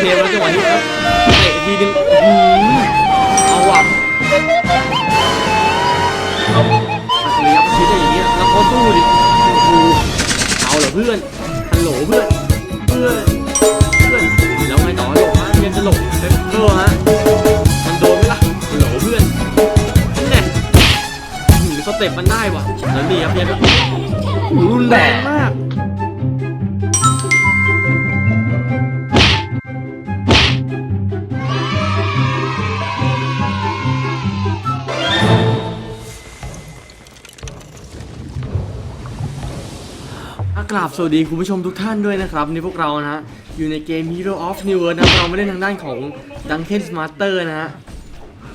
เคแล้วจังหวะนี้ครับเตะทีนึงอื้อหือเอาว่ะอัจฉริยะประชิดได้อย่างเงี้ยแล้วเขาสู้ดิโอ้โหเอาเหรอเพื่อนฮัลโหลเพื่อนเพื่อนเพื่อนแล้วไงต่อหลบฮะเรียนจะหลบเปปเปอร์ฮะมันโดนไหมล่ะฮัลโหลเพื่อนนี่ยอื้อหือสเต็ปมันได้ว่ะแล้วนี่ครับเพียนรุนแรงมาก กราบสวัสดีคุณผู้ชมทุกท่านด้วยนะครับนี่พวกเรานะฮะอยู่ในเกม Hero of New World นะเราไม่ได้ทางด้านของ Dungeon Master นะฮะ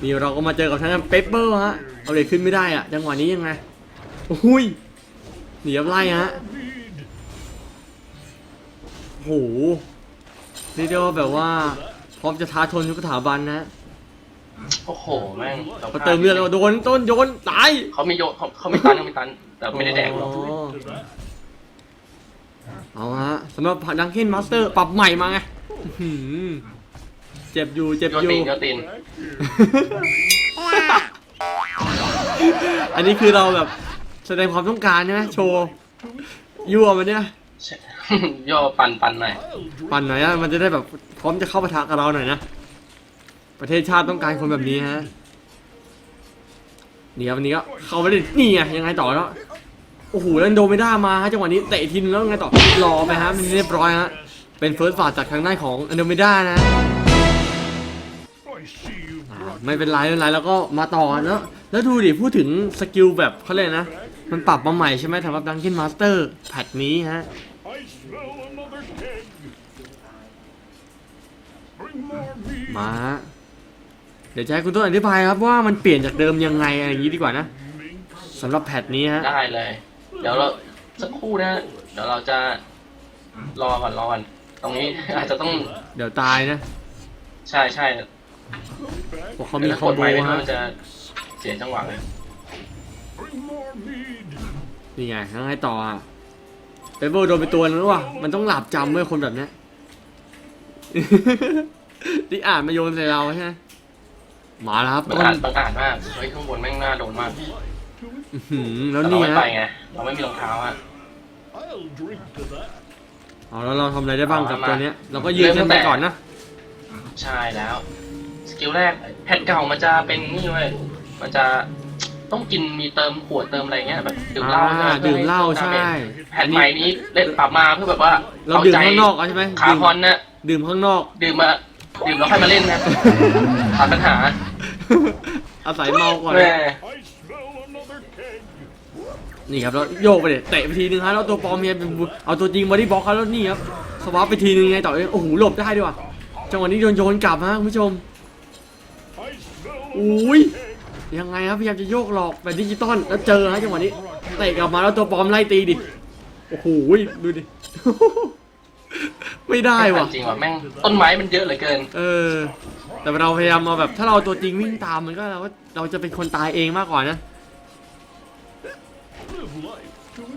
นี่เราก็มาเจอกับทางด้าน Paper ฮะเอาเลยขึ้นไม่ได้อะจังหวะนี้ยังไงอุ้ยหนีอับไล่ฮะโหนี่เรียกว่าแบบว่าพร้อมจะท้าทนทุกสถาบันนะโอ้โหแม่งพอเติมเลือดแล้วโดนต้นโยนตายเขาไม่โยนเขาเขาไม่ตันเขาไม่ตัน แต่ไม่ได้แดกหรอก เอาฮะสำหรับดังเก้นมาสเตอร์ปรับใหม่มาไงอื้อหือเจ็บอยู่เจ็บโยนอยู่ตีนโยนตีนอันนี้คือเราแบบแสดงความต้องการใช่ไหมโชว์ยั่วมันเนี่ยใช่โยปั่นปั่นหน่อยปั่นหน่อยนะมันจะได้แบบพร้อมจะเข้าปะทะกับเราหน่อยนะ ประเทศชาติต้องการคนแบบนี้ฮะนี่ครับวันนี้ก็เข้าไปเลยนี่ไงยังไงต่อแล้วโอ้โหแล้วโดไม่ได้มาฮะจังหวะนี้เตะทีนึงแล้วไงต่อรอไปฮะมันเรียบร้อยฮะเป็นเฟิร์สฟาดจากทางด้านของอันโดไมิด้านะไม่เป็นไรไม่เป็นไรแล้วก็มาต่อแล้วแล้วดูดิพูดถึงสกิลแบบเขาเลยนะ มันปรับมาใหม่ใช่ไหมสำหรับดัง g ินมาสเตอร์แพทนี้ฮะมาฮะเดี๋ยวจะให้คุณต้นอธิบายครับว่ามันเปลี่ยนจากเดิมยังไงอะไรอย่างนี้ดีกว่านะสำหรับแพทนี้ฮะได้เลย เดี๋ยวเราสักครู่นะเดี๋ยวเราจะรอก่อนรอก่อนตรงนี้ อาจจะต้องเดี๋ยวตายนะใช่ใช่เพราะเขาเดี๋มียวคถ้าอกมดโบไม้ไปด้วยฮะมันจะเสียจังหวะเลย Bring more meat. นี่ไงยังไงต่ออะเปเปอร์โดนไปตัวนึงแล้วว่ะมันต้องหลับจำเว้ยคนแบบเนี้ยที่อ่านมาโยนใส่เราใช่ไหมมาแล้วครับบังต้นอาจบังอาจมากเฮ้ยข้างบนแม่งน่าโดนมาก อื้อหือแล้วแต่เรานี่ไม่ฮะไปไงเราไม่มีรองเท้าอะ I'll drink to that. เอาแล้วเราทำอะไรได้บ้างกับเอามาตัวเนี้ยเราก็ยืนเริ่ขึ้มนตั้ไปงแต่ก่อนนะ ใช่แล้ว สกิลแรกแพทเก่ามันจะเป็นนี่เว้ยมันจะต้องกินมีเติมขวดเติมอะไรเงี้ยแบบดื่มเหล้าอ่าใช่ไหดื่มเหล้าใช่ แพทใหม่นี้เล่นปรับมาเพื่อแบบว่าเราดื่มข้างนอกเอาใช่ไหมขาดื่มฮอนนะดื่มข้างนอก ดื่มมาดื่มแล้วค่อยมาเล่นนะตัดปัญหาอาศัยเมาก่อน แม่ I smell another keg. นี่ครับแล้วโยกไปเลยเตะไปทีนึงฮะแล้วตัวปลอมเนี่ยเป็นเอาตัวจริงบอดี้บล็อกเขาแล้วนี่ครับสวาปไปทีนึงไงต่อเอ้ยโอ้โหหลบได้ด้วยว่ะจังหวะนี้โดนโยนกลับฮะคุณผู้ชม I smell อุ้ย another keg. ยังไงครับพยายามจะโยกหลอกแบบดิจิตอลแล้วเจอฮะจังหวะนี้เตะกลับมาแล้วตัวปลอมไล่ตีดิโอ้โหดูดิไม่ได้ว่ะจริงว่ะแม่งต้นไม้มันเยอะเหลือเกิน เออ แต่เราพยายามมาแบบถ้าเราตัวจริงวิ่งตามมันก็เราก็เราจะเป็นคนตายเองมากกว่านะ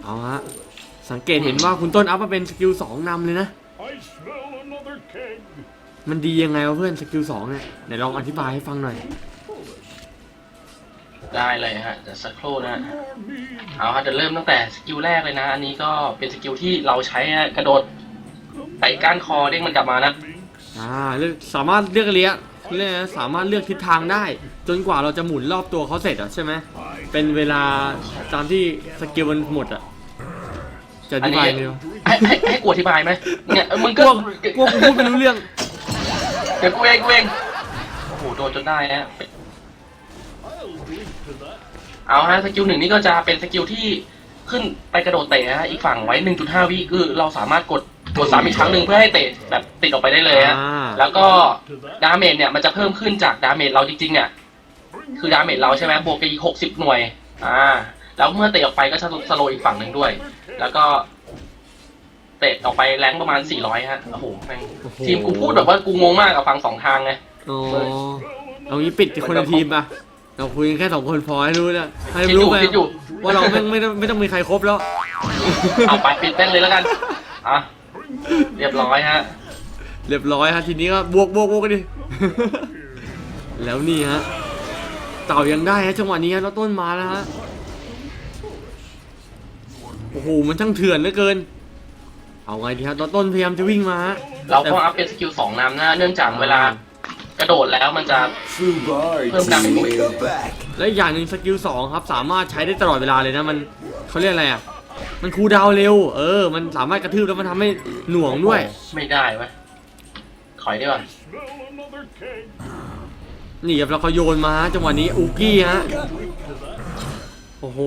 เอาฮะ สังเกตเห็นว่าคุณต้นอัพมาเป็นสกิลสองนำเลยนะ I smell another keg. มันดียังไงวะเพื่อนสกิลสองเนี่ยไหนลองอธิบายให้ฟังหน่อย ได้เลยฮะเดี๋ยวสักครู่นะ More meat. เอาฮะเดี๋ยวเริ่มตั้งแต่สกิลแรกเลยนะ อันนี้ก็เป็นสกิลที่เราใช้ฮะกระโดดไต่ก้านคอเด้งมันกลับมานะอ่าเลือกสามารถเลือกระยะ เรียกนะสามารถเลือกทิศทางได้ จนกว่าเราจะหมุนรอบตัวเขาเสร็จอะใช่ไหมเป็นเวลาตามที่สกิลมันหมดอะจะอธิบายไหมวะให้ให้ให้กูอธิบายไหมเนี่ยเออมึงกก็ลัวกลัวกูพูดไม่รู้เรื่องเดี๋ยวกูเองกูเองโอ้โหโดนจนได้นะ I'll drink to that. เอาฮะสกิลหนึ่งนี่ก็จะเป็นสกิลที่ขึ้นไปกระโดดเตะฮะอีกฝั่งไว้ 1.5 วิคือเราสามารถกด กดซ้ำอีกครั้งหนึ่งเพื่อให้เตะแบบติดออกไปได้เลยฮะอ่า แล้วก็ดาเมจเนี่ยมันจะเพิ่มขึ้นจากดาเมจเราจริงๆเนี่ยคือดาเมจเราใช่ไหมบวกไปอีก60หน่วยอ่าแล้วเมื่อเตะออกไปก็จะสโลว์อีกฝั่งหนึ่งด้วย แล้วก็ เตะออกไปแรงประมาณ400ฮะโอ้โหแม่งโอ้โหทีมกูพูดแบบว่ากูงงมากกับฟังสองทางไง อ๋อเอางี้ปิดคนละทีมป่ะเราคุยกันแค่สองคนพอให้รู้นะให้คิดอรู้ยู่ไปคิดอยู่ ว่าเราไม่ไม่ต้องไม่ต้องมีใครครบแล้ว เอาไปปิดแป้งเลยแล้วกัน อะ เรียบร้อยฮะ เรียบร้อยฮะทีนี้ก็บวกบวกบวกกันดิ แล้วนี่ฮะ เต่ายังได้ฮะจังหวะนี้ฮะแล้วต้นมาแล้วฮะ โอ้โหมันช่างเถื่อนเหลือเกิน เอาไงดีครับแล้วต้นพยายามจะวิ่งมาฮะเราก็อัพเป็นสกิลสองนำหน้า เนื่องจากเวลากระโดดแล้วมันจะ Fubar Put 'em down in the way. team back. และอีกอย่างหนึ่งสกิลสองครับ สามารถใช้ได้ตลอดเวลาเลยนะมันเขาเรียกอะไรอะ มันคูลดาวน์เร็ว เออ มันสามารถกระทืบแล้วมันทำให้หน่วงด้วย ไม่ได้เว้ยถอยดีกว่า Smell another keg. นี่ครับแล้วเขาโยนมาฮะจังหวะนี้อูกี้ฮะ โอ้โห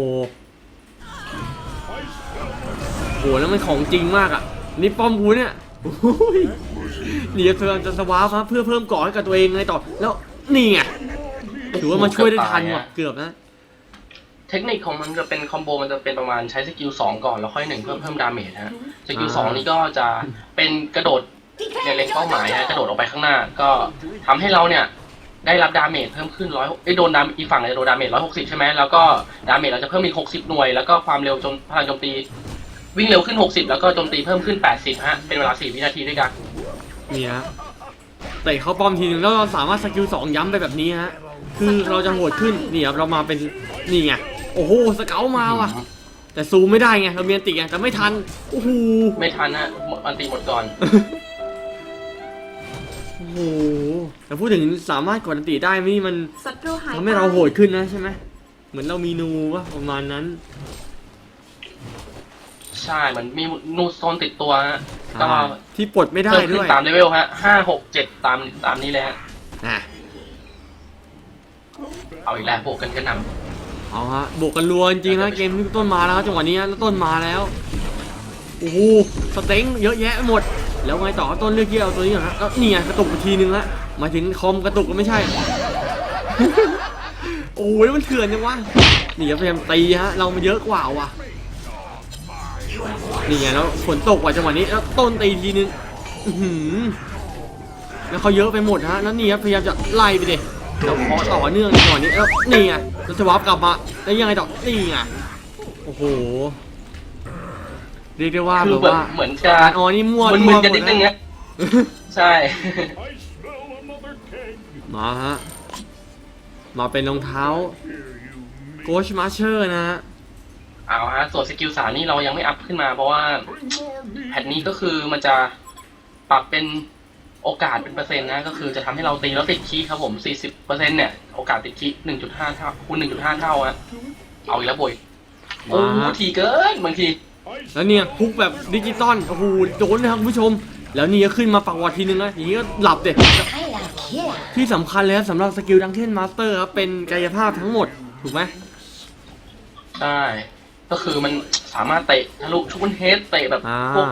โหแล้วมันของจริงมากอะ นี่ป้อมกูเนี่ยโอ้ยนี่จะเพิ่มจะสวาฟครับเพื่อเพิ่มเกาะให้กับตัวเองไงต่อ แล้วนี่ไงถือว่ามาช่วยได้ทันว่ะเกือบนะ เทคนิคของมันจะเป็นคอมโบมันจะเป็นประมาณใช้สกิลสองก่อนแล้วค่อยหนึ่งเพิ่มเพิ่มดาเมจฮะสกิลสองนี้ก็จะเป็นกระโดดในเล็งเป้าหมายฮะกระโดดออกไปข้างหน้า ก็ทำให้เราเนี่ยได้รับดาเมจเพิ่มขึ้นร้อยไอ้โดนดาอีกฝั่งเนี่ยโดนดาเมจร้อยหกสิบใช่ไหมแล้วก็ดาเมจเราจะเพิ่มอีกหกสิบหน่วย แล้วก็ความเร็วจมพลังโจมตี วิ่งเร็วขึ้นหกสิบแล้วก็โจมตีเพิ่มขึ้นแปดสิบฮะเป็นเวลาสี่วินาทีด้วยกันเนี่ฮะเตะเขาป้อมทีนึงแล้วเราสามารถสกิลสองย้ำไปแบบนี้ฮะคือเราจะโหดขึ้นนี่ครับเรามาเป็นนี่ไง โอ้โหสเกลมาว่ะ แต่ซูมไม่ได้ไงเรามีอันติไงแต่ไม่ทันโอ้โหไม่ทันฮะอันตีหมดก่อนโอ้โหแต่พูดถึงสามารถกดอันติได้นี่มันศัตรูหายทำให้เราโหดขึ้นนะใช่ไหมเหมือนเรามีนูวะประมาณนั้น ใช่เหมือนมีนูโซนติดตัวฮะก็อ่าที่ปลดไม่ได้เพิ่มขึ้ด้นวยตามเลเวลฮะห้าหกเจ็ดตามตามนี้เลยฮะอะเอาอีกแล้วบวกกันกระหน่ เอาฮะบวกกันรัวจริงๆนะเกมที่ต้นมาแล้วครับจังหวะนี้ฮะแล้วต้นมาแล้วโอ้โหสเต็งเยอะแยะไปหมด แล้วไงต่อต้นเลือกที่เอาตัวนี้ก่อนฮะแล้วนี่ไงกระตุกไปทีนึงละหมายถึงคอมกระตุกก็ไม่ใช่ โอ้ยมันเถื่อนจังวะนี่ครับพยายามตีฮะเรามันเยอะกว่าว่ะนี่ไงแล้วฝนตกว่ะจังหวะนี้แล้วต้นตีทีนึงอื้อหือแล้วเขาเยอะไปหมดฮะแล้วนี่ครับพยายามจะไล่ไปดิ แล้วขอต่อเนื่องจังหวะนี้แล้วนี่ไงแล้วจะวับกลับมาแล้วยังไงต่อนี่ไงโอ้โหเรียกได้ว่าคือแบบแบบว่าเหมือนจะการออนี่มั่วมึนมั่วๆกันนิดนึงนะใช่ I smell another keg. มาฮะมาเป็นรองเท้า Here you โกชมาเชอร์นะฮะเอาฮะส่วนสกิลสามนี่เรายังไม่อัพขึ้นมาเพราะว่า bring more meat. แพทนี้ก็คือมันจะปรับเป็น โอกาสเป็นเปอร์เซ็นต์นะก็คือจะทำให้เราตีแล้วติดคีย์ครับผม40เปอร์เซ็นต์เนี่ยโอกาสติดคีย์1.5เท่าคูณ1.5เท่าฮะเอาอีกแล้วบ่อยโอ้มาฮะทีเกินบางที I แล้วเนี่ยพุกแบบดิจิตอลโอ้โหโดนนะครับคุณผู้ชม แล้วนี่ก็ขึ้นมาปักวอดทีนึงแล้วอย่างนี้ก็หลับเด็ที่สำคัญเลยครับสำหรับสกิลดังเ e นมาสเตอร์ครับเป็นกายภาพทั้งหมดถูกไหมใช่ก็คือมันสามารถเตะทะลุชุนเฮดเตะแบบอ่าพวก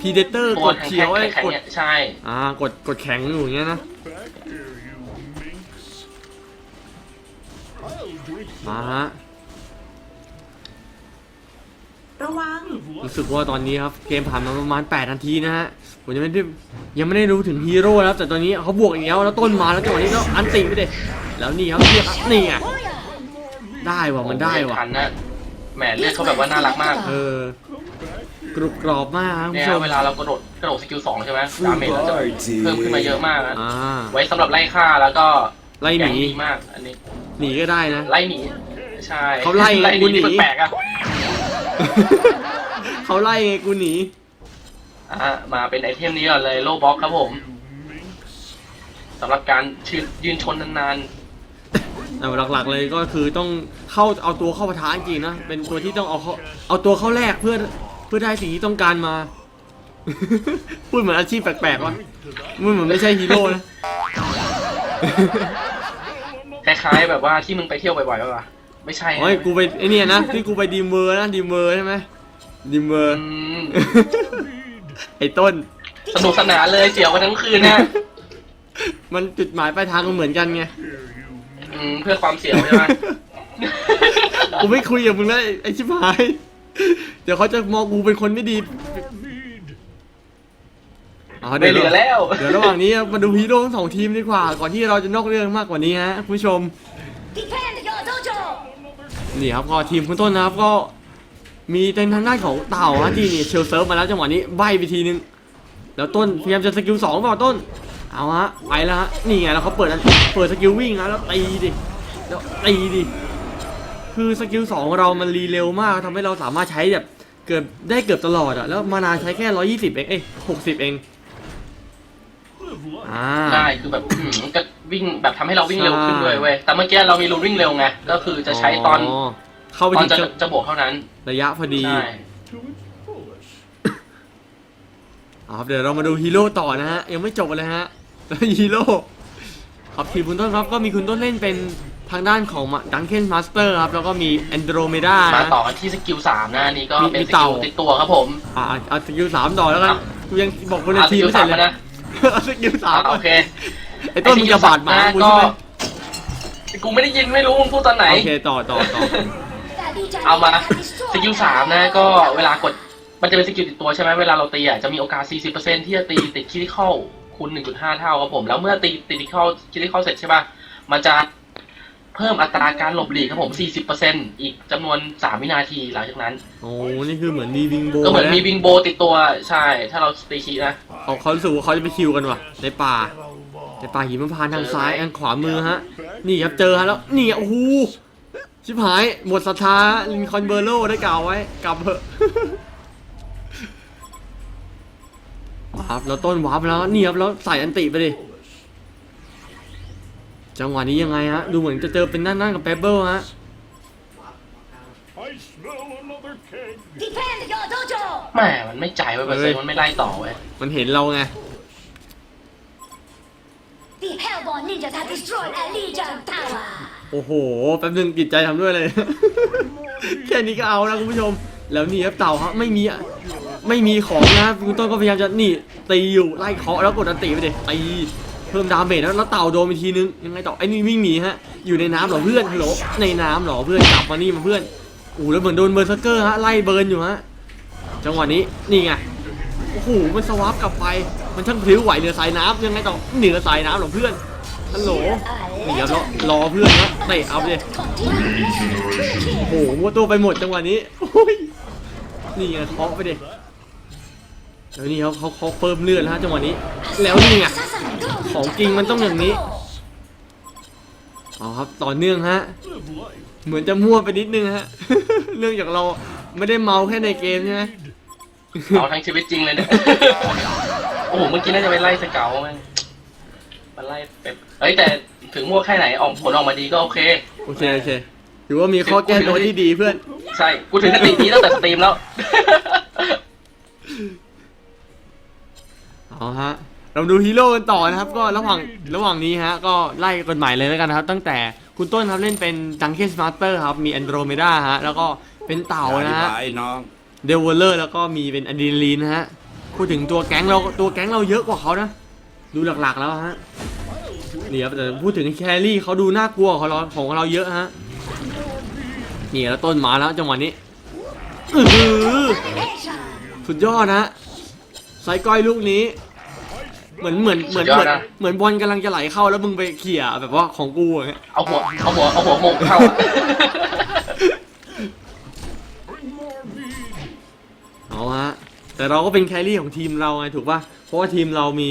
พีเดเตอร์ตักวดแข็งเขียวไอ้แข็งกๆดเนี่ยใช่ อ่ากดกดแข็งอยู่อย่างเงี้ยนะ back here, you minx. I'll drink มาฮะ ระวัง รู้สึกว่าตอนนี้ครับ เกมผ่านมาประมาณ 8 นาทีนะฮะ ผมยังไม่ได้ยังไม่ได้รู้ถึงฮีโร่นะครับ แต่ตอนนี้เขาบวกอีกแล้วแล้วต้นมาแล้วจังหวะนี้ก็อันติไปเด็แล้วนี่ครับเรียกครับนี่ไงได้ว่ะมันได้ว่ะทันนะแหมเลือดเขาแบบว่าน่ารักมาก เออ กรุบกรอบมากครับคุณเนี่ยผู้ชมเวลาเรากระโดดกระโดดสกิลสองใช่ไหมดาเมจเราจะ Fubar เพิ่มขึ้นมาเยอะ team. มากนะอ่า ไว้สำหรับไล่ฆ่าแล้วก็ไล่หนีแกงดีมากอันนี้ หนีก็ได้นะ ไล่หนีใช่เขาไล่ไล่หกูนีหนีที่แปลกๆอะเขาไล่ไงกูหนี อะมาเป็นไอเทมนี้ก่อนเลยโลบ็อกครับผม you minx. สำหรับการชืนยืนชนนานแต่หลักๆเลยก็คือต้องเข้าเอาตัวเข้าปะทะจริงๆนะเป็นตัวที่ต้องเอาเข้าเอาตัวเข้าแรกเพื่อเพื่อได้สิ่งที่ต้องการมา พูดเหมือนอาชีพแปลกๆวะมันเหมือนไม่ใช่ฮีโร่นะๆคล้ายๆแบบว่าที่มึงไปเที่ยวบ่อยๆป่ะวะไม่ใช่นะโอ้ยกูไปไอเนี่ยนะที่กูไปดีมเมอร์นะดีมเมอร์ใช่ไหมดีมเมอร์อืมไอต้น สนุกสนานเลยเสียวกันทั้งคืนนะมันจุดหมายปลายทางมันเหมือนกันไงอืมเพื่อความเสียวใช่ไหมกูไม่คุยกับมึงแล้วไอ้ไอชิบหาย เดี๋ยวเขาจะมองกูเป็นคนไม่ดี Mead. อ๋อไม่เดี๋ยวเหลือแล้ว เดี๋ยวระหว่างนี้มาดูฮีโร่ทั้งสองทีมดีกว่า ก่อนที่เราจะนอกเรื่องมากกว่านี้ฮะคุณผู้ชม Defend your dojo นี่ครับก็ทีมคุณต้นนะครับก็มีเป็นทางด้านของเต่าฮะที่นี่เชลเซิร์ฟมาแล้วจังหวะนี้ใบไปทีนึง แล้วต้นพยายามจะสกิลสองเปล่าต้น เอาฮะไปแล้วฮะนี่ไงแล้วเขาเปิดอันเปิดสกิลวิ่งฮะแล้วตีดิแล้วตีดิ คือสกิลสองเรามันรีเร็วมากทำให้เราสามารถใช้แบบเกือบได้เกือบตลอดอะแล้วมานาใช้แค่ร้อยี่สิบเองเอ้ยหกสิบเอง Live life. อ่าได้คือแบบอื้อหือก็วิ่งแบบทำให้เราวิ่งเร็วขึ้นด้วยเว้ยแต่เมื่อกี้เรามีรูนวิ่งเร็วไงก็คือจะใช้ตอนเข้าไปตอนถึงจะจะจะบวกเท่านั้นระยะพอดี ใช่ To its fullest. เอาครับเดี๋ยวเรามาดูฮีโร่ต่อนะฮะ ยังไม่จบเลยฮะแล้วฮีโร่ครับทีมคุณต้นครับก็มีคุณต้นเล่นเป็น ทางด้านของดังเคนมาสเตอร์ครับ แล้วก็มีแอนโดรเมดามานะ ต่อกันที่สกิลสามนะอันนี่ก็มีเป็นมีสเต่า กิลติดตัวครับผม อ่าเอาสกิลสามต่อแล้วกันครับกูยังบอกคนในเอาสทีมกิลไม่เสสาร็มจเลยมานะสกิลสามอะโอเคไอ้ต้นมึงจะบาดหมาไอ้กูสกิลใช่ไหมสามนะก็กูไม่ได้ยินไม่รู้มึงพูดตอนไหน โอเคต่อต่อต่อ เอามาสกิลสามนะก็เวลากดมันจะเป็นสกิลติดตัวใช่ไหมเวลาเราตีอะจะมีโอกาส 40%ที่จะตีติดคิริคอลคูณ 1.5 เท่าครับผม แล้วเมื่อตีติดคิริคอลคิริคอลเสร็จใช่ป่ะ มันจะ เพิ่มอัตราการหลบหลีกครับผม 40%อีกจำนวน 3 วินาทีหลังจากนั้น โอ้นี่คือเหมือนมีวิงโบก็เหมือนนะมีวิงโบติดตัวใช่ ถ้าเราตีคีนะเขาเขารู้สึกว่าเขาจะไปคิวกันว่ะ ในป่า ในป่าหิมพานต์ทางซ้ายทางขวามือฮะ นี่ครับเจอฮะแล้ว นี่โอ้โหชิบหาย หมดศรัทธาลินคอล์นเบอร์โลได้กล่าวไว้ กลับเถอะครับแล้วต้นวาร์ปแล้ว นี่ครับแล้วใส่อันติไปดิ จังหวะนี้ยังไงฮะ ดูเหมือนจะเจอเป็นนั่นๆกับเปเปิลฮะ I smell another keg. Defend your dojo! แหมมันไม่จ่ายไว้เปอร์เซ็นต์มันไม่ไล่ต่อเว้ยมันเห็นเราไง The Hellborn ninjas have destroyed a Legion Tower! โอ้โห แป๊บนึงจิตใจทำด้วยเลย แค่นี้ก็เอาแล้วคุณผู้ชม แล้วนี่ครับเต่าครับไม่มีอะไม่มีของนะคุณต้นก็พยายามจะนี่ตีอยู่ไล่เคาะแล้วกดอันตีไปดิตี เพิ่มดาเมจแล้วแล้วเต่าโดนไปทีนึงยังไงต่อไอ้นี่วิ่งหนีฮะอยู่ในน้ำเหรอเพื่อนฮัลโหลในน้ำเหรอเพื่อนกลับมานี่มาเพื่อนโอ้โหแล้วเหมือนโดนเบอร์เซอร์เกอร์ฮะไล่เบิร์นอยู่ฮะจังหวะนี้นี่ไงโอ้โหมันสวาปกลับไปมันช่างพลิ้วไหวเหนือสายน้ำยังไงต่อเหนือสายน้ำเหรอเพื่อนฮัลโหลนี่ครับรอรอเพื่อนนะเตะเอาเลยโอ้โหมัวตัวไปหมดจังหวะนี้โอ้ยนี่ไงเคาะไปดิแล้วนี่เขาเขาเขาเพิ่มเลือดแล้วฮะจังหวะนี้ แล้วนี่ไง ของจริงมันต้องอย่างนี้เอาครับต่อเนื่องฮะ Live life. เหมือนจะมั่วไปนิดนึงฮะเนื่องจากเราไม่ได้เมาแค่ในเกมใช่ไหมเอาทั้งชีวิตจริงเลยเนี่ย โอ้โห เมื่อกี้น่าจะไปไล่สเกลแม่งมาไล่เป็ดเฮ้ยแต่ถึงมั่วแค่ไหนออกผลออกมาดีก็โอเค โอเคโอเค ถือว่ามีข้อแก้ตัวที่ดีเพื่อน ใช่ กูถึงสตินี้ตั้งแต่สตรีมแล้ว เอาฮะ เราดูฮีโร่กันต่อนะครับก็ระหว่างระหว่างนี้ฮะก็ไล่กันใหม่เลยแล้วกันนะครับ ตั้งแต่คุณต้นครับเล่นเป็นดังเก n สมาร์เตอร์ครับมีแอนโดรเมดาฮะแล้วก็เป็นเต่านะฮะไอ้น้องเดวเลอร์แล้วก็มีเป็นอะดรีนาลีนนะฮะพูดถึงตัวแก๊งเราตัวแก๊งเราเยอะกว่าเขานะ ดูหลักๆแล้วฮะนี่ครับแต่พูดถึงแครี่เขาดูน่ากลัวของเราของเราเยอะฮะนี่แล้วต้นมาแล้วจังหวะนี้อื้อหือ Domination! สุดยอดนะฮะไซก้อยลูกนี้ เหมือนเหมือนเหมือนสุดยเหอมืดอนนะเหมือนบอลกำลังจะไหลเข้าแล้วมึงไปเขี่ยแบบว่าของกูอย่างเงี้ยเอาหัวเอาหัวเอาหัวโมงเข้าอะ Bring more mead. เอาฮะแต่เราก็เป็นแครี่ของทีมเราไงถูกป่ะเพราะว่าทีมเรามี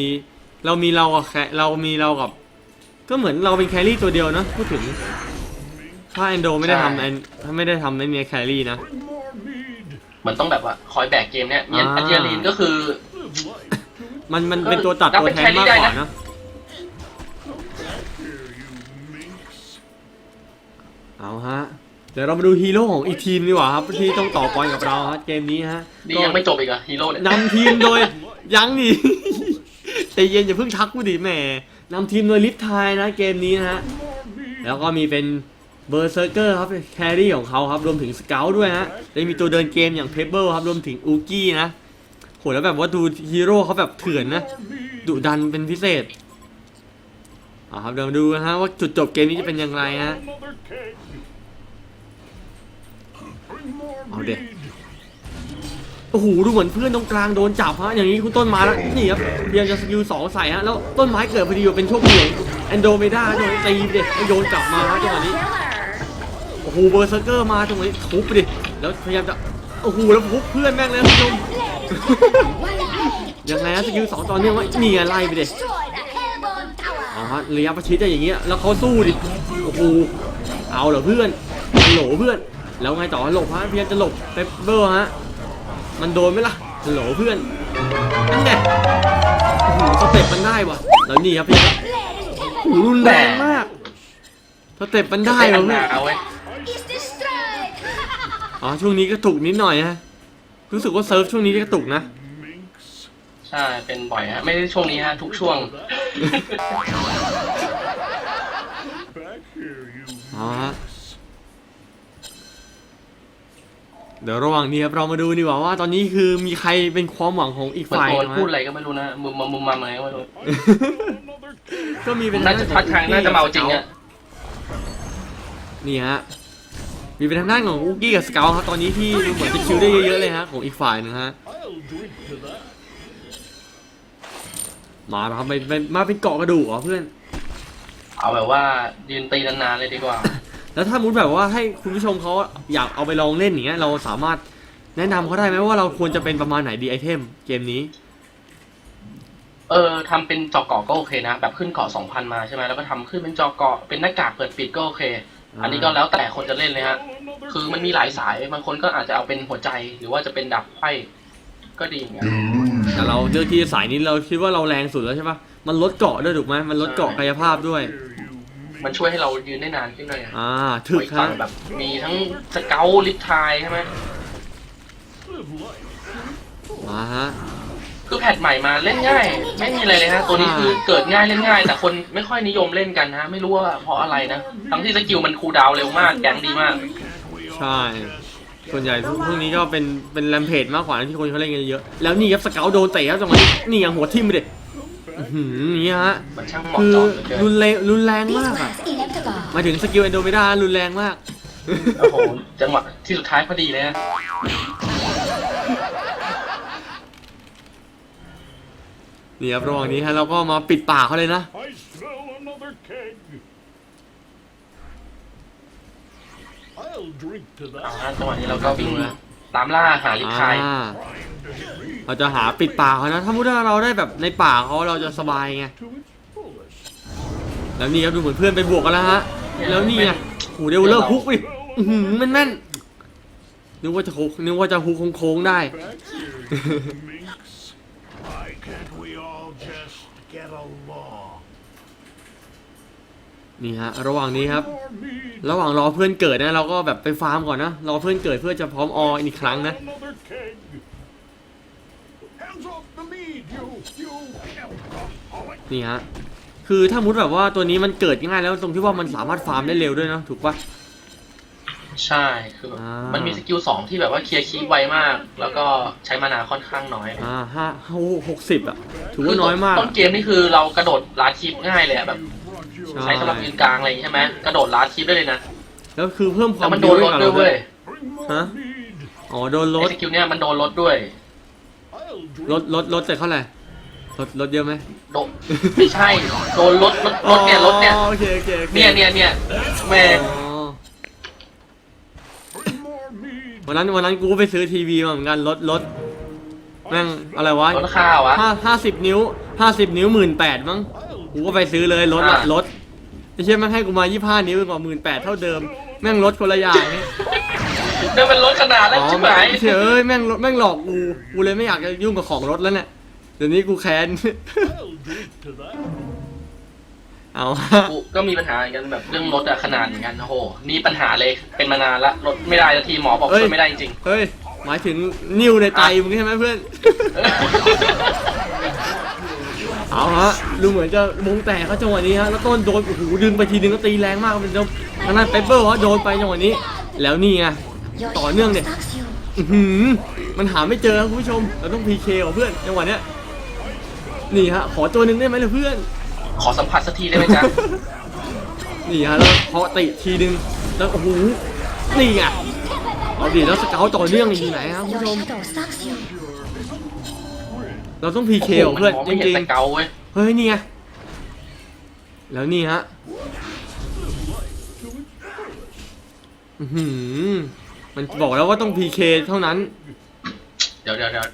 เรามีเรากับแคเรามีเรากับ ก็เหมือนเราเป็นแครี่ตัวเดียวนะพูดถึงถ้าแอนโดไม่ได้ทำแอนถ้าไม่ได้ทำไอ้เนี้ยแครี่นะ Bring more mead. มันต้องแบบว่าคอยแบกเกมเนี้ยเมียนอ่าอะดรีนาลีนก็คือ Live life. มันมันเป็นตัวตัดนับตัวเป็นแทนมากแครี่กได้ว่านะนะ Here, you minx. เอาฮะเดี๋ยวเรามาดูฮีโร่ของอีกทีมดีกว่าครับที่ต้องต่อกรกับเราฮะเกมนี้ฮะนี่ยังไม่จบอีกเหรอะฮีโร่เนี่ยนำทีมโดยยังดิใจเย็นอย่าเพิ่งทักกูดิแหมนำทีมโดยลิฟทายนะเกมนี้นะฮะ More mead. แล้วก็มีเป็นเบอร์เซอร์เกอร์ครับแครี่ของเขาครับรวมถึงสเกลด้วยฮะยังมีตัวเดินเกมอย่างเพเบิลครับรวมถึงอูกี้นะ โหแล้วแบบว่าดูฮีโร่เขาแบบเถื่อนนะดุดันเป็นพิเศษอ่าครับเดี๋ยวดูนะฮะว่าจุดจบเกมนี้จะเป็นอย่างไรฮะ Another keg. Bring more Oh, dear. mead. โอ้โหดูเหมือนเพื่อนตรงกลางโดนจับฮะอย่างนี้คุณต้นมาแล้วนี่ครับพยายามจะสกิลสองใส่ฮะแล้วต้นไม้เกิดพอดีอยู่เป็นโชคดีแอนโดเมดาจังหวะนี้ตีไปดิแล้วโยนกลับมาฮะจังหวะนี้โอ้โหเบอร์เซอร์เกอร์มาจังหวะนี้ทุบไปดิแล้วพยายามจะโอ้โหแล้วทุบเพื่อนแม่งเลยคุณผู้ชม ยังไงนะสกิลสองตอนเนี้ยว่านี่ไงไล่ไปดิ Destroyed a airborne อ๋อ tower. ฮะระยะประชิดอะอย่างเงี้ยแล้วเขาสู้ดิโอ้โหเอาเหรอเพื่อนโหลเพื่อน แล้วไงต่อหลบฮะพยายามจะหลบเปปเปอร์ฮะมันโดนไหมล่ะโหลเพื่อนนั่นไงโอ้โหสเต็ปมันได้ว่ะแล้วนี่ครับพี่ Blade โอ้โหรุนแรงมากสเต็ปมันได้ได้ว่ะอันเพื่อนนาเว้ย is destroyed. อ๋อช่วงนี้กระตุกนิดหน่อยฮะ รู้สึกว่าเซิร์ฟช่วงนี้กระตุกนะ Minx. ใช่ เป็นบ่อยฮะ ไม่ได้ช่วงนี้ฮะ ทุกช่วง Back here, you อ๋อฮะ เดี๋ยวระหว่างนี้ครับเรามาดูดีกว่าว่าตอนนี้คือมีใครเป็นความหวังของอีกเหมือนฝ่ายโดนนะพูดอะไรก็ไม่รู้นะมุมมุมมุมมาไหมไม่รู้ another kid. ก็มีเป็นน่าจะทักทางน่าจะเมาจริงอะนี่ฮะ มีเป็นทางด้านของอุกกี้กับสเกลครับตอนนี้ที่ดูเหมือนจะคิวได้เยอะๆเลยฮะของอีกฝ่ายหนึงฮะ I'll drink to that. มาครับเป็นเป็นมาเป็นเกาะกระดูกเหรอเพื่อน เอาแบบว่ายืนตีนานๆเลยดีกว่า แล้วถ้ามุดแบบว่าให้คุณผู้ชมเขาอยากเอาไปลองเล่นอย่างเงี้ยเราสามารถแนะนำเขาได้ไหมว่าเราควรจะเป็นประมาณไหนดีไอเทมเกมนี้ เออทำเป็นจอเกาะก็โอเคนะ แบบขึ้นเกาะสองพันมาใช่ไหมแล้วก็ทำขึ้นเป็นจอเกาะเป็นหน้ากากเปิดปิดก็โอเค อันนี้ก็แล้วแต่คนจะเล่นเลยฮะ Another คือมันมีหลายสายบางคนก็อาจจะเอาเป็นหัวใจหรือว่าจะเป็นดับไฟก็ดีเหมือนกัน แต่เราเลือกที่สายนี้เราคิดว่าเราแรงสุดแล้วใช่ปะมันลดเกาะด้วยถูกไหมมันลดเกาะกายภาพด้วย here, you มันช่วยให้เรายืนได้นานขึ้นเลยอะอ่าถึกอีกฝั่ฮะงแบบมีทั้งสเกลลิฟทายใช่ไหม live life. มาฮะ คือแพทใหม่มาเล่นง่าย ไม่มีอะไรเลยฮะ ตัวนี้คือเกิดง่ายเล่นง่าย แต่คนไม่ค่อยนิยมเล่นกันนะ ไม่รู้ว่าเพราะอะไรนะ ทั้งที่สกิลมันคูลดาวน์เร็วมาก แกงดีมาก ใช่ ส่วนใหญ่พวกพวกนี้ก็เป็นเป็นแรมเพจมากกว่าที่คนเขาเล่นกันเยอะ แล้วนี่ครับสเกลโดนเตะครับจังหวะนี้นี่อย่างหัวทิ่มไปดิอื้อหือนี่ฮะมันช่างเหมาะคือเจาะเหลือเกิรุนนแรงรุนแรงมากอะ Beastmax Electrical. หมายถึงสกิลเอนโดเมดารุนแรงมาก โอ้โห จังหวะที่สุดท้ายพอดีเลยนะ นี่ครับระหว่างนี้ฮะเราก็มาปิดปากเขาเลยนะ I smell another keg. I'll drink to เอา that. ฮะจังหวะนี้เราก็วิ่งตามล่าหาลิฟทายอ่าเราจะหาปิดปากเขานะ ถ้ามุติว่าเราได้แบบในป่าเขาเราจะสบายไง To its fullest. แล้วนี่ครับดูเหมือนเพื่อนไปบวกกันแล้วฮะ แล้วนี่ไงโอ้โหเดวเลอร์ฮุกดิอื้อหือแม่นแม่นๆนึกว่าจะฮุกนึกว่าจะฮุกโค้งๆได้ Back here, you minx. Why can't we all just get along? นี่ฮะระหว่างนี้ครับ More mead. ระหว่างรอเพื่อนเกิดนะ เราก็แบบไปฟาร์มก่อนนะ รอเพื่อนเกิดเพื่อจะพร้อมอออีกครั้งนะ Another keg. Hands off the mead, you, you alcoholic. นี่ฮะ คือถ้ามุดแบบว่าตัวนี้มันเกิดง่ายแล้วตรงที่ว่ามันสามารถฟาร์มได้เร็วด้วยเนอะถูกปะ ใช่คือแบบอ่ามั มันมีสกิลสองที่แบบว่าเคลียร์คีบไวมาก แล้วก็ใช้มานาค่อนข้างน้อยอ่าห้าหกสิบอะ ถือว่าน้อยมากต้นเกมนี่คือเรากระโดดลาดคีบง่ายเลยอะแบบใช่ใช้สำหรับยืนกลางอะไรอย่างงี้ใช่ไหมกระโดดลาดคีบได้เลยนะแล้วคือเพิ่มควาแล้มวมันโดนลดด้วยเว้ย Bring more Huh? mead. อ๋อโดนลไอ้ดสกิลเนี่ยมันโดนลดด้วย I'll drink ลดลดลดเสร็จเท่าไหร่ลดลดเยอะไหมโดนไม่ใช่ โดนลดลดลดเนี่ยลดเนี่ย อ๋อโอเคโอเคโอคเนี่ยเนี่ยเนี่ยแม่ อ๋อ Bring more mead. วันนั้นวันนั้นกูก็ไปซื้อทีวีมาเหมือนกันลดลดแม่งอะไรวะลดข้าวอะห้าห้าสิบนิ้วห้าสิบนิ้วหมื่นแปดมั้ง I'll กูก็ไปซื้อเลยลดอะอ่าลดไอ้เชี่ยแม่งให้กูมายี่ห้านิ้วกว่าหมื่นแปดเท่าเดิม แม่งลดคนละอย่างนี่เนี่ยมันลดขนาดแล้วอ๋อใช่ไหมไม่เชื่อเอ้ยแม่งลดแม่งหลอกกูกูเลยไม่อยากจะยุ่งกับของรถแล้วเนี่ยเดี๋ยวนี้กูแค้น เอากูก็มีปัญหาเหมือนกันแบบเรื่องลดอะขนาดเหมือนกันโอ้โหนี่ปัญหาเลยเป็นมานานละลดไม่ได้สักทีหมอบอกเอ้ยช่วยไม่ได้จริง เฮ้ย หมายถึงนิ้วในไตมึงใช่ไหมเพื่อน เอาฮะดูเหมือนจะวงแตกเขาจังหวะนี้ฮะแล้วต้นโดนโอ้โหดึงไปทีนึงก็ตีแรงมากเป็นเจ้าทางด้านเปเปอร์ฮะโดนไปจังหวะนี้ แล้วนี่ไง Your Tỏ hero nương này. stalks you. อื้อหือมันหาไม่เจอครับคุณผู้ชมเราต้องพีเคของเพื่อนจังหวะเนี้ยนี่ฮะขอตัวหนึ่งได้ไหมล่ะเพื่อน ขอสัมผัสสักทีได้ไหมจ๊ะ นี่ฮะแล้วเคาะติทีนึงแล้วโอ้โหนี่ไงเอาดิแล้วสเกลต่อเนื่องอยู่ไหนครับคุณ Your ผู้ชม shadow stalks you. เราต้องพีเคของเพื่อนโโหจมันมองไม่เห็นริงแต่เกาเว้ยๆเฮ้ยนี่ไงแล้วนี่ฮะอื้อหือมันบอกแล้วว่าต้องพีเคเท่านั้น เดี๋ยวเดี๋ยวเดี๋ยว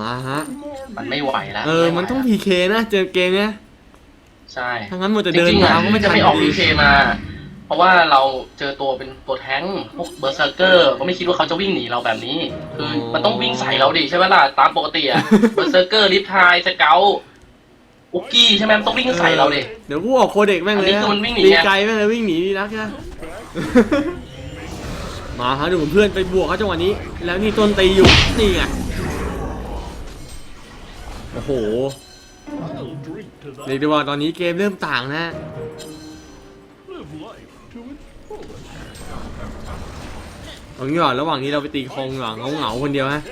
มาฮะ มันไม่ไหวแล้วเออ มันต้องพีเคนะ เจอเกมเนี้ยใช่ถ้างั้นมันจะจเดินริงๆมาอะก็ไม่จะทันไม่ออกดีพีเคมา เพราะว่าเราเจอตัวเป็นตัวแท้งค์พวกเบอร์เซอร์เกอร์ก็ไม่คิดว่าเขาจะวิ่งหนีเราแบบนี้ คือมันต้องวิ่งใส่เราดิใช่ไหมล่ะ ตามปกติอะเบอร์เซอร์เกอร์ลิฟทายสเกลอุกกี้ใช่ไหมมันต้องวิ่งใส่เราดิเดี๋ยวกูออกโคเด็กแม่งเลยอันนี้คือมันวิ่งหนีตีไงไกลแม่งเลยวิ่งหนีดีนักนะมาฮะดูเหมือนเพื่อนไปบวกเขาจังหวะนี้ แล้วนี่ต้นตีอยู่นี่ไงโอ้โห I'll drink to เรียก that. ได้ว่าตอนนี้เกมเริ่มต่างนะ Live life to its fullest. เอางี้ก่อนระหว่างนี้เราไปตีคองดีกว่างเหงาๆคนเดียวฮะ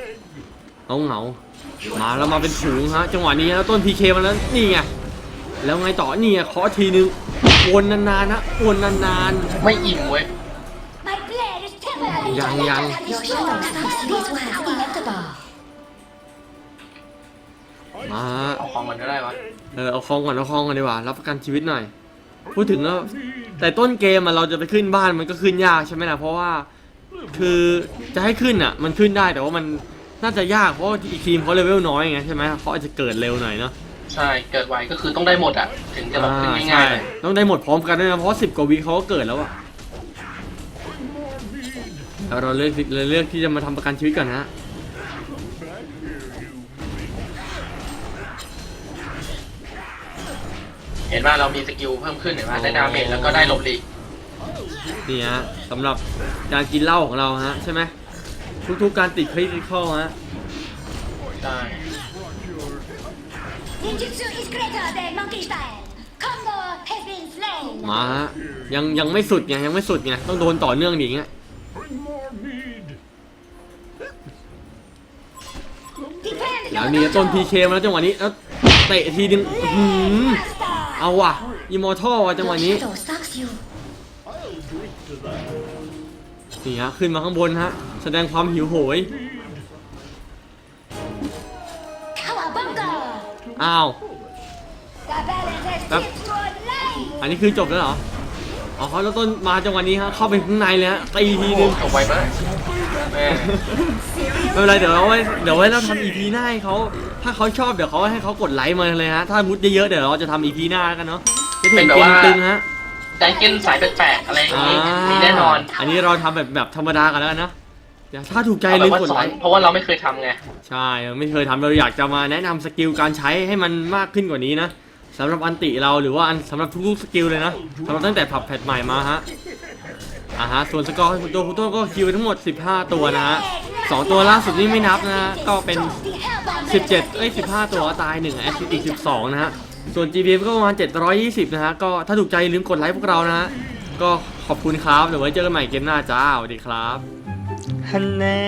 เหงาเหงาๆมาแล้วมาเป็นถุงฮะจังหวะนี้แล้วต้นพีเคมาแล้วนี่ไงแล้วไงต่อนี่ไงขอทีนึงวนนานๆนะวนนานไม่อิ่มเว้ย My blade is temporarily มาฮะเอาของมันก็ได้วะเออเอาคลองก่อนเอาคลองก่อนดีกว่ารับประกันชีวิตหน่อย พูดถึงแล้วแต่ต้นเกมอะเราจะไปขึ้นบ้านมันก็ขึ้นยากใช่ไหมล่ะเพราะว่าคือจะให้ขึ้นอะมันขึ้นได้แต่ว่ามันน่าจะยากเพราะว่าอีกทีมเขาเลเวลน้อยไงใช่ไหมเขาอาจจะเกิดเร็วหน่อยเนาะใช่เกิดไวก็คือต้องได้หมดอะ ถึงจะแบบขึ้นอ่าง่ายๆเลยใช่ต้องได้หมดพร้อมกันด้วยนะเพราะสิบกว่าวิเขาก็เกิดแล้วอะแล้วเราเลือกเราเลือกที่จะมาทำประกันชีวิตก่อนนะ เห็นว่าเรามีสกิลเพิ่มขึ้นเห็นว่าได้ดาเมจแล้วก็ได้หลบหลีกนี่ฮะสำหรับการกินเหล้าของเราฮะ ใช่ไหมทุกๆการติดคริติคอลฮะใช่ Ninjutsu is greater than monkey style. Combo has been slain. มาฮะยังยังไม่สุดไงยังไม่สุดไงต้องโดนต่อเนื่องดิอย่างเงี้ย Bring more mead. Defend แล้ว your นี่ต้น dojo. พีเคมาแล้วจังหวะนี้แล้วเตะทีนึงอื้อหือ Master. เอาว่ะอิมมอร์ทัลว่ะจังหวะนี้ นี่ฮะขึ้นมาข้างบนฮะ แสดงความหิวโหย อ้าว The balance has Yep. tipped your line. อันนี้คือจบแล้วเหรอ อ๋อเขาแล้วต้นมาจังหวะนี้ฮะ เข้าไปข้างในเลยฮะตีทีนึงจบไวมากแม่ ไม่เป็นไรเดี๋ยวเราไว้เดี๋ยวไว้เราทำอีพีหน้าให้เขาถ้าเขาชอบเดี๋ยวเขาให้เขากดไลค์มาเลยฮะถ้ามุดเยอะๆเดี๋ยวเราจะทำอีพีหน้าแล้วกันเนาะจะเห็นเกมตึงๆฮะแดงเก้นสายแปลกๆอะไรอย่างอ่านี้มีแน่นอน อันนี้เราทำแบบแบบธรรมดากันแล้วกันนะเดี๋ยวถ้าถูกใจเอาแบลืบมว่ากดสอไลนค์เพราะว่าเราไม่เคยทำไงใช่ไม่เคยทำเราอยากจะมาแนะนำสกิลการใช้ให้มันมากขึ้นกว่านี้นะสำหรับอันติเราหรือว่าอันสำหรับทุกๆสกิลเลยนะสำหรับตั้งแต่ผับแพทใหม่มาฮะอ่าฮะส่วนสกอร์ของตัวคุณโต้ก็คิวไปทั้งหมด 15 ตัวนะฮะ สองตัวล่าสุดนี่ไม่นับนะฮะก็เป็น 17 เอ้ย 15 ตัวตาย1แอสซิสต์อีก12 นะฮะ ส่วน GBF ก็ประมาณ 720 นะฮะ ก็ถ้าถูกใจลืมกดไลค์พวกเรานะฮะ ก็ขอบคุณครับ เดี๋ยวไว้เจอกันใหม่เกมหน้าจ้าสวัสดีครับฮันแน่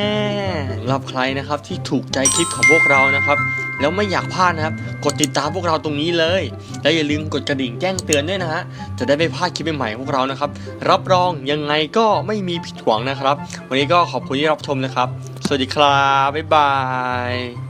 รับใครนะครับที่ถูกใจคลิปของพวกเรานะครับ แล้วไม่อยากพลาดนะครับ กดติดตามพวกเราตรงนี้เลย และอย่าลืมกดกระดิ่งแจ้งเตือนด้วยนะฮะ จะได้ไม่พลาดคลิปใหม่ๆของพวกเรานะครับ รับรองยังไงก็ไม่มีผิดหวังนะครับ วันนี้ก็ขอบคุณที่รับชมนะครับ สวัสดีครับ บ๊ายบาย